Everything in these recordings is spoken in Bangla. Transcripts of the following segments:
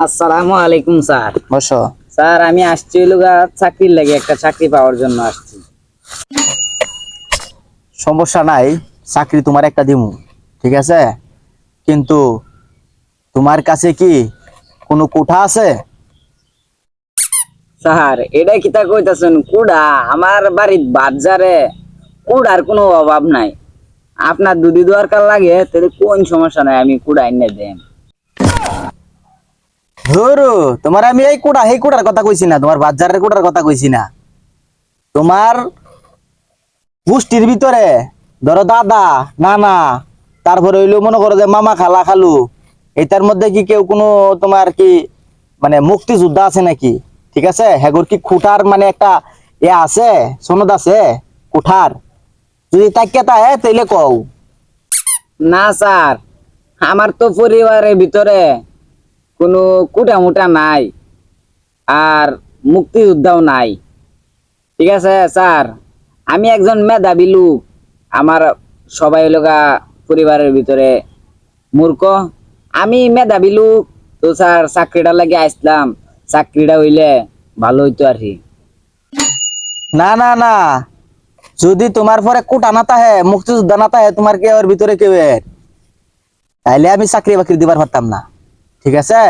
আসসালামু আলাইকুম স্যার। বসো। স্যার আমি আসছি হইল গা চাকরির লাগে একটা চাকরি পাওয়ার জন্য আসছি। সমস্যা নাই চাকরি তোমার একটা দিমু ঠিক আছে? কিন্তু তোমার কাছে কি কোনো কোঠা আছে? স্যার এটা কিতা কইতাছেন? কুড়া? আমার বাড়ির বাজারে কুড়ার কোনো অভাব নাই। আপনার দুধি দরকার লাগে তাহলে কোন সমস্যা নাই আমি কুড়া এনে দেন। ধরু, তোমার আমি এই কোটা এই কোটার কথা কইছি না, তোমার বাজারের কোটার কথা কইছি না। তোমার গোষ্ঠীর ভিতরে, ধরো দাদা, নানা, তারপরে হইল মনে করো যে মামা খালা খালু, এটার মধ্যে কি কেউ কোনো তোমার কি মানে মুক্তিযোদ্ধা আছে নাকি? ঠিক আছে? হেগর কি খুঁটার মানে একটা এ আছে? সনদ আছে? কুঠার? যদি তাকে তাহে তাইলে কও। না স্যার, আমার তো পরিবারের ভিতরে কোনো কুটা মুটা নাই আর মুক্তিযোদ্ধাও নাই। ঠিক আছে, স্যার? আমি একজন মেধাবী লোক। আমার সবাই লোকা পরিবারের ভিতরে মূর্খ। আমি মেধাবী লোক, তো স্যার চাকরিটা লাগে আসলাম। চাকরিটা হইলে ভালো হইতো আর কি। না না না। যদি তোমার পরে কোটা না তাহে, মুক্তিযোদ্ধা না তাহে, তোমার কি ওর ভিতরে কেউ? তাইলে আমি চাকরি বাকরি দিবার পারতাম না। ঠিক আছে?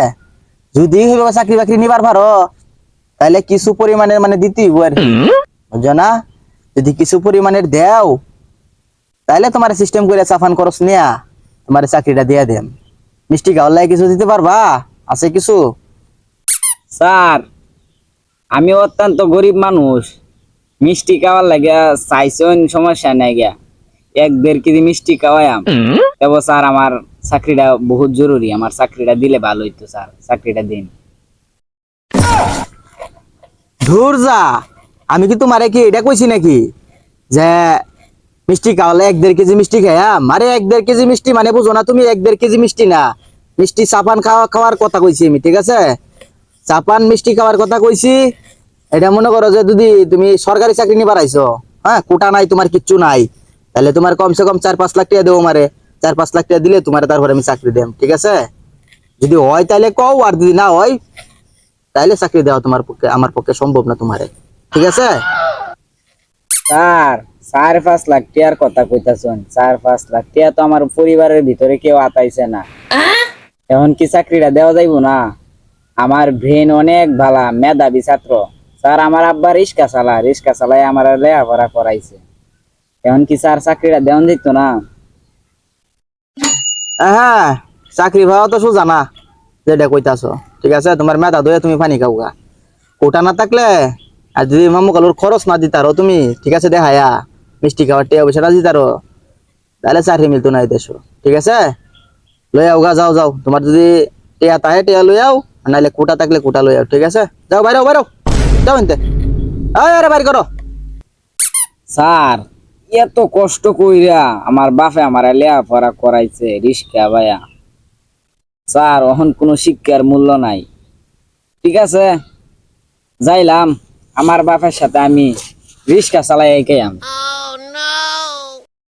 যদি হইবে চাকরি বাকরি নিবার পারো তাইলে কিছু পরিমাণের মানে দিতেই হইব আর বুঝছ না? যদি কিছু পরিমাণের দেও তাইলে তোমার সিস্টেম করে চাফান খরচ নিয়া তোমার চাকরিটা দিয়ে দেন মিষ্টি গাওয়ার কিছু দিতে পারবা? আছে কিছু? স্যার আমি অত্যন্ত গরিব মানুষ। মিষ্টি খাওয়ার লাগে চাইছেন সমস্যা নাই গিয়া। এক দেড় কেজি মিষ্টি খাওয়াইম তবে স্যার আমার চাকরিটা বহুত জরুরি, আমার চাকরিটা দিলে ভালো হইতো স্যার, চাকরিটা দিন। ধুর যা আমি কি তোমারে কি এটা কইছি নাকি? যে মিষ্টি খাওয়ালে এক দেড় কেজি মিষ্টি খাইয়াম আরে এক দেড় কেজি মিষ্টি মানে বুঝো না তুমি, এক দেড় কেজি মিষ্টি না। মিষ্টি চাপান খাওয়া, খাওয়ার কথা কইছি আমি, ঠিক আছে? চাপান মিষ্টি খাওয়ার কথা কইছি, এটা মনে করো যে যদি তুমি সরকারি চাকরি নিবার আইছো হ্যাঁ? কোটা নাই, তোমার কিচ্ছু নাই। তাহলে তোমার কমসে কম চার পাঁচ লাখ টাকা দেবো মারে। চার পাঁচ লাখ টাকা দিলে তোমার তারপরে আমি চাকরি দেম, ঠিক আছে? যদি হয় তাহলে কও, আর যদি না হয় তাইলে চাকরি দেওয়া তোমার পক্ষে, আমার পক্ষে সম্ভব না তোমারে, ঠিক আছে? স্যার, চার পাঁচ লাখ টিয়ার কথা কইতাছেন, চার পাঁচ লাখ টিয়া তো আমার পরিবারের ভিতরে কেউ আতাইছে না। এখন কি চাকরিটা দেওয়া যাইব না? আমার ব্রেন অনেক ভালা, মেধাবী ছাত্র। স্যার, আমার আব্বা রিক্সা চালা রিক্সা চালাই আমার লেখাপড়া করাইছে। এখন কি স্যার চাকরিটা দেওয়া দিত না? হ্যাঁ চাকরি পাওয়া তো সোজা না, যেটা কইতাছো। ঠিক আছে, তোমার মেধা দয়ে তুমি পানি খাওগা। কোটা না থাকলে, আর যদি মামু কালুর খরচ না দিতারো তুমি, ঠিক আছে, দেখায়া, মিষ্টি খাওয়ার টিয়া পয়সাটা দিতারো, তাহলে চাকরি মিলতো না এই দেশো। ঠিক আছে? লই আও গা যাও যাও। তোমার যদি টিয়া তাহে টিয়া লই আও নাহলে কোটা থাকলে কোটা লই আও, ঠিক আছে? যাও, বাইরে বাইরে। যাও এনতে। আরে বাইরে করো। স্যার এত কষ্ট কইরা আমার বাপে আমার লেখাপড়া করাইছে, রিস্কা ভাইয়া। স্যার অহন কোনো শিক্ষার মূল্য নাই। ঠিক আছে? যাইলাম। আমার বাপের সাথে আমি রিক্সা চালাই একাইম